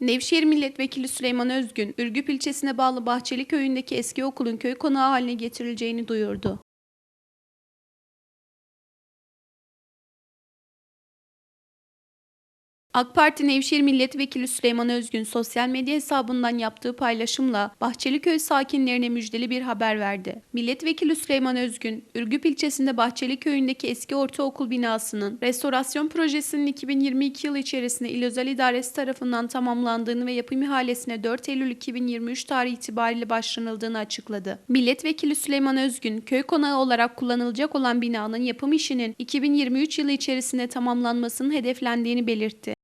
Nevşehir Milletvekili Süleyman Özgün, Ürgüp ilçesine bağlı Bahçeli köyündeki eski okulun köy konağı haline getirileceğini duyurdu. AK Parti Nevşehir Milletvekili Süleyman Özgün sosyal medya hesabından yaptığı paylaşımla Bahçeliköy sakinlerine müjdeli bir haber verdi. Milletvekili Süleyman Özgün, Ürgüp ilçesinde Bahçeli köyündeki eski ortaokul binasının restorasyon projesinin 2022 yılı içerisinde İl Özel İdaresi tarafından tamamlandığını ve yapım ihalesine 4 Eylül 2023 tarihi itibariyle başlanıldığını açıkladı. Milletvekili Süleyman Özgün, köy konağı olarak kullanılacak olan binanın yapım işinin 2023 yılı içerisinde tamamlanmasının hedeflendiğini belirtti.